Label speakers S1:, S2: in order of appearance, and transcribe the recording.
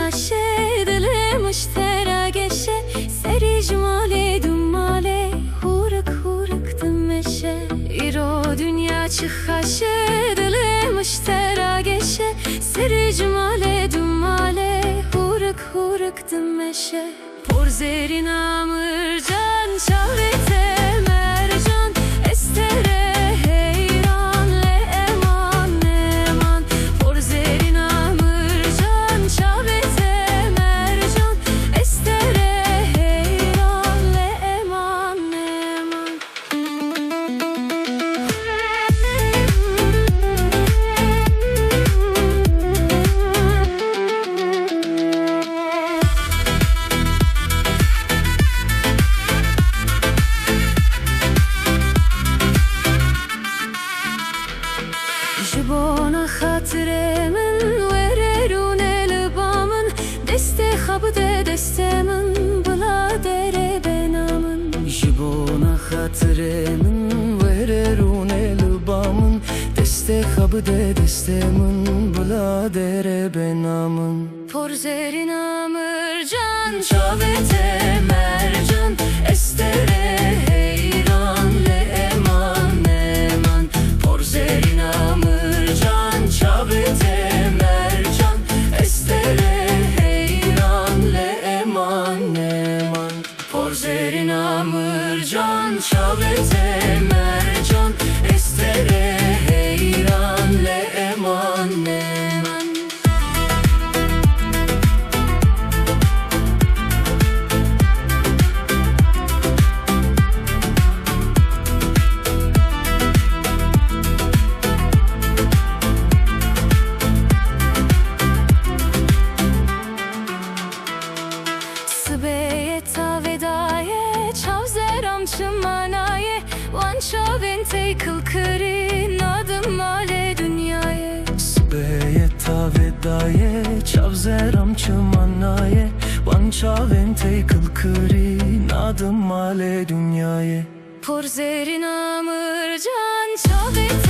S1: حشه دل مشترک شه سری جماله دماله خورک خورک دمشه ایرو دنیا چه خشه دل مشترک شه سری جماله دماله خورک خورک دمشه پر زرین امر جان چاله Deste habde destemin Bula dere benamın.
S2: Jibona hatırımın Vererun elbamın. Deste habde destemin Bula dere benamın.
S1: Porzerin amırcan
S2: Çavete mercan. Estere amırcan Çavete
S1: Çavzeram çımanaye Van çavente kılkırı Nadım male dünyaye
S2: Sbeye tavedaye Çavzeram çımanaye Vançavente kılkıri Nadım male dünyaye
S1: Porzerin amırcan Çavete